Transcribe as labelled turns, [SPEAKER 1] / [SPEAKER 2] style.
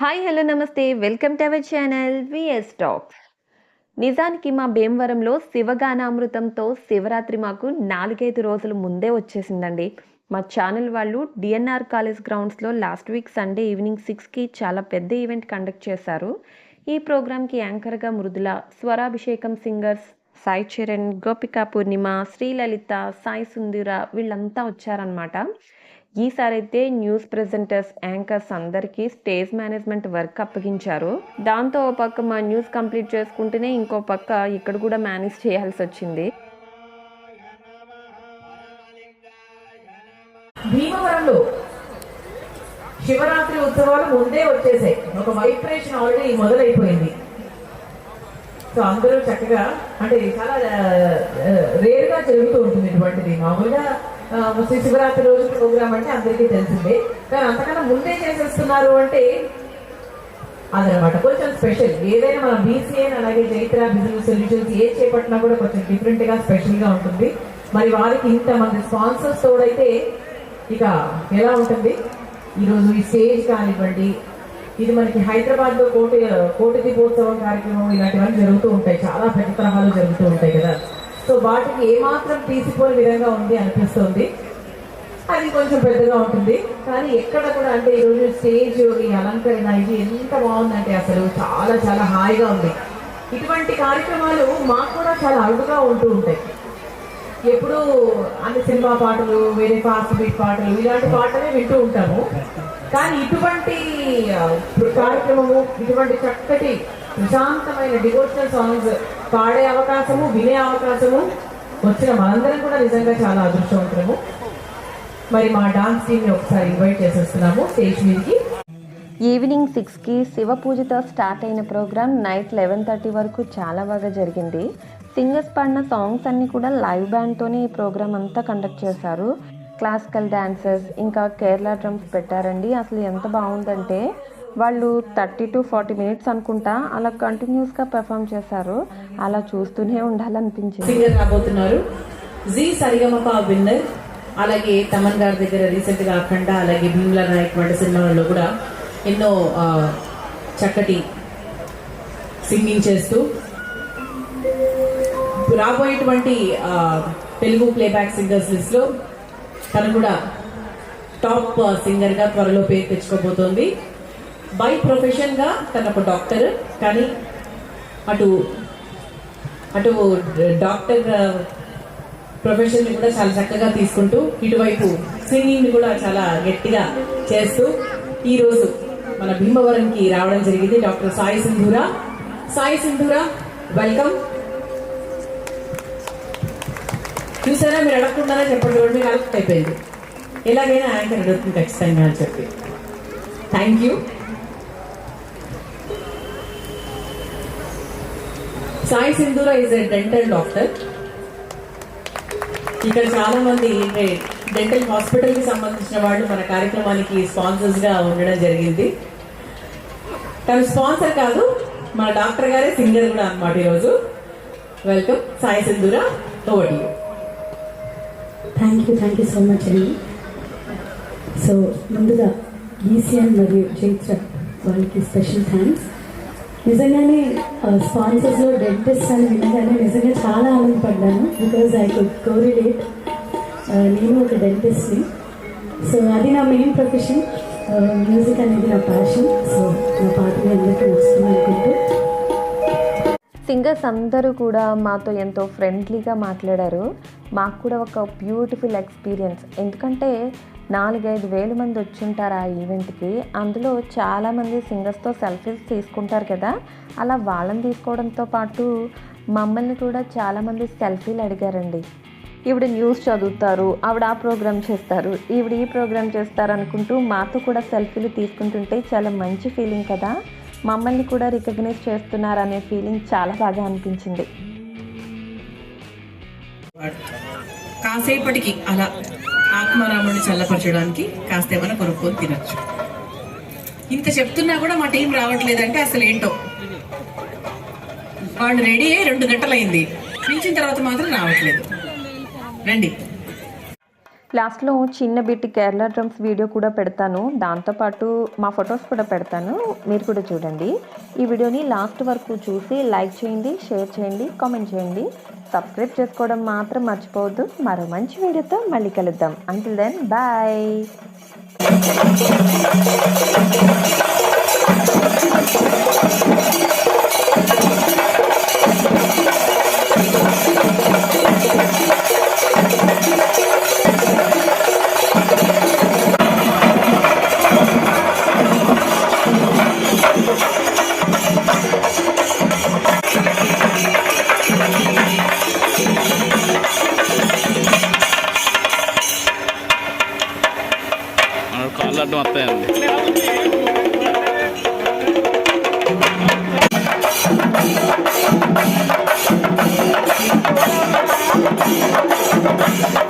[SPEAKER 1] Hi hello నమస్తే. Welcome to our channel VS talks నిజానికి మా భీమవరంలో శివగానామృతంతో శివరాత్రి మాకు నాలుగైదు రోజుల ముందే వచ్చేసిందండి. మా ఛానల్ వాళ్ళు డిఎన్ఆర్ కాలేజ్ గ్రౌండ్స్లో లాస్ట్ వీక్ సండే ఈవినింగ్ సిక్స్కి చాలా పెద్ద ఈవెంట్ కండక్ట్ చేశారు. ఈ ప్రోగ్రామ్కి యాంకర్గా మృదుల స్వరాభిషేకం సింగర్స్ సాయి చరణ్ గోపికా పూర్ణిమ శ్రీలలిత సాయి సుందిర వీళ్ళంతా వచ్చారనమాట ఈసారైతే న్యూస్ ప్రెజెంటర్స్ యాంకర్స్ అందరికీ స్టేజ్ మేనేజ్మెంట్ వర్క్ అప్పగించారు. దాంతో ఓ పక్క మా న్యూస్ కంప్లీట్ చేసుకుంటేనే ఇంకో పక్క ఇక్కడ కూడా మేనేజ్ చేయాల్సి వచ్చింది.
[SPEAKER 2] భీమవరంలో శివరాత్రి ఉత్సవాలు ముందే వచ్చేసాయి. ఒక వైబ్రేషన్ ఆల్రెడీ మొదలైపోయింది. సో అందరూ చక్కగా అంటే చాలా రేర్గా జరుగుతూ ఉంటుంది ఇటువంటిది. మామూలుగా శివరాత్రి రోజు ప్రోగ్రామ్ అంటే అందరికీ తెలిసిందే. కానీ అంతకన్నా ముందే చేసేస్తున్నారు అంటే అదనమాట. కొంచెం స్పెషల్. ఏదైనా మన బీసీఎన్ అలాగే చైత్ర బిజినెస్ సొల్యూషన్స్ ఏ చేపట్టినా కూడా కొంచెం డిఫరెంట్గా స్పెషల్గా ఉంటుంది. మరి వారికి ఇంత మంది స్పాన్సర్స్ తోడైతే ఇక ఎలా ఉంటుంది? ఈరోజు ఈ స్టేజ్ కానివ్వండి ఇది మనకి హైదరాబాద్లో కోటి కోటి దీపోత్సవం కార్యక్రమం ఇలాంటివన్నీ జరుగుతూ ఉంటాయి. చాలా పెద్ద తరహాలు జరుగుతూ ఉంటాయి కదా. సో వాటికి ఏమాత్రం తీసిపోని విధంగా ఉంది అనిపిస్తుంది. అది కొంచెం పెద్దగా ఉంటుంది. కానీ ఎక్కడ కూడా అంటే ఈరోజు స్టేజ్ ఈ అలంకరణ ఇది ఎంత బాగుందంటే అసలు చాలా చాలా హాయిగా ఉంది. ఇటువంటి కార్యక్రమాలు మాకు కూడా చాలా అరుదుగా ఉంటూ ఉంటాయి. ఎప్పుడు అన్ని సినిమా పాటలు వేరే ఫాస్ట్ బీట్ పాటలు ఇలాంటి పాటలే వింటూ ఉంటాము. కానీ ఇటువంటి కార్యక్రమము ఇటువంటి చక్కటి ప్రశాంతమైన డివోషనల్ సాంగ్స్ పాడే అవకాశము వినే అవకాశము వచ్చిన మనందరం కూడా నిజంగా చాలా అదృష్టవంతులము. మరి మా డాన్స్ టీమ్ ఒకసారి ఇన్వైట్ చేసేస్తున్నాము స్టేజ్ మీదకి.
[SPEAKER 1] ఈవినింగ్ సిక్స్కి శివ పూజతో స్టార్ట్ అయిన ప్రోగ్రామ్ నైట్ లెవెన్ థర్టీ వరకు చాలా బాగా జరిగింది. సింగర్స్ పాడిన సాంగ్స్ అన్నీ కూడా లైవ్ బ్యాండ్తోనే ఈ ప్రోగ్రామ్ అంతా కండక్ట్ చేశారు. క్లాసికల్ డాన్సెస్ ఇంకా కేరళ డ్రమ్స్ పెట్టారండి. అసలు ఎంత బాగుందంటే వాళ్ళు థర్టీ టు ఫార్టీ మినిట్స్ అనుకుంటా అలా కంటిన్యూస్గా పెర్ఫామ్ చేశారు. అలా చూస్తూనే ఉండాలనిపించింది.
[SPEAKER 2] సింగర్ రాబోతున్నారు. జీ సరిగమప విన్నర్ అలాగే తమన్ గారి దగ్గర రీసెంట్గా అఖండ అలాగే భీమ్లా నాయక్ వంటి సినిమాలలో కూడా ఎన్నో చక్కటి సింగింగ్ చేస్తూ రాబోయేటువంటి తెలుగు ప్లేబ్యాక్ సింగర్స్ లిస్ట్లో తను కూడా టాప్ సింగర్గా త్వరలో పేరు తెచ్చుకోబోతోంది. బై ప్రొఫెషన్గా తను ఒక డాక్టర్ కానీ అటు అటు డాక్టర్ ప్రొఫెషన్ని కూడా చాలా చక్కగా తీసుకుంటూ ఇటువైపు సింగింగ్ని కూడా చాలా గట్టిగా చేస్తూ ఈరోజు మన భీమవరంకి రావడం జరిగింది డాక్టర్ సాయి సింధూరా. సాయి సింధూరా వెల్కమ్ చూసారా? మీరు అడగకుండానే చెప్పండి చూడండి మీకు అయిపోయింది ఎలాగైనా యాంకర్ అడుగుతుంది ఖచ్చితంగా అని చెప్పి. థ్యాంక్ యూ సాయి సింధూర ఈజ్ ఎ డెంటల్ డాక్టర్ ఇక్కడ చాలా మంది డెంటల్ హాస్పిటల్కి సంబంధించిన వాళ్ళు మన కార్యక్రమానికి స్పాన్సర్స్గా ఉండడం జరిగింది. తను స్పాన్సర్ కాదు మన డాక్టర్ గారే సింగర్ కూడా అనమాట ఈరోజు. Welcome Sai Sindhura. Over you
[SPEAKER 3] thank you thank you so much అండి సో ముందుగా ఈసీఎన్ మరియు చైత్ర వాళ్ళకి స్పెషల్ థ్యాంక్స్ నిజంగానే స్పాన్సర్స్లో డెంటిస్ట్ అని వినగానే నిజంగా చాలా ఆనందపడ్డాను. బికాజ్ ఐ కుడ్ కోరిలేట్ నేను ఒక డెంటిస్ట్ని సో అది నా మెయిన్ ప్రొఫెషన్ మ్యూజిక్ అనేది నా ప్యాషన్ సో నా పాటలు అందరికీ వస్తుంది అనుకుంటూ.
[SPEAKER 1] సింగర్స్ అందరూ కూడా మాతో ఎంతో ఫ్రెండ్లీగా మాట్లాడారు. మాకు కూడా ఒక బ్యూటిఫుల్ ఎక్స్పీరియన్స్ ఎందుకంటే నాలుగైదు వేల మంది వచ్చుంటారు ఆ ఈవెంట్కి. అందులో చాలామంది సింగర్స్తో సెల్ఫీస్ తీసుకుంటారు కదా. అలా వాళ్ళని తీసుకోవడంతో పాటు మమ్మల్ని కూడా చాలామంది సెల్ఫీలు అడిగారండి. ఈవిడ న్యూస్ చదువుతారు ఆవిడ ఆ ప్రోగ్రామ్ చేస్తారు ఈవిడ ఈ ప్రోగ్రామ్ చేస్తారు అనుకుంటూ మాతో కూడా సెల్ఫీలు తీసుకుంటుంటే చాలా మంచి ఫీలింగ్ కదా. మమ్మల్ని కూడా రికగ్నైజ్ చేస్తున్నారు అనే ఫీలింగ్ చాలా బాగా అనిపించింది.
[SPEAKER 2] కాసేపటికి అలా ఆత్మారాముడిని చల్లపరచడానికి కాస్త ఏమైనా కొనుక్కొని తినచ్చు. ఇంత చెప్తున్నా కూడా మా టీం రావట్లేదంటే అసలు ఏంటో? వాళ్ళు రెడీ అయ్యి రెండు గంటలైంది. పిలిచిన తర్వాత మాత్రం రావట్లేదు. రండి.
[SPEAKER 1] లాస్ట్లో చిన్న బిట్ కేరళ డ్రమ్స్ వీడియో కూడా పెడతాను. దాంతోపాటు మా ఫొటోస్ కూడా పెడతాను. మీరు కూడా చూడండి. ఈ వీడియోని లాస్ట్ వరకు చూసి లైక్ చేయండి షేర్ చేయండి కామెంట్ చేయండి. సబ్స్క్రైబ్ చేసుకోవడం మాత్రం మర్చిపోవద్దు. మరో మంచి వీడియోతో మళ్ళీ కలుద్దాం. అంటిల్ దెన్ బాయ్
[SPEAKER 4] చల్లడం వస్తాయండి Thank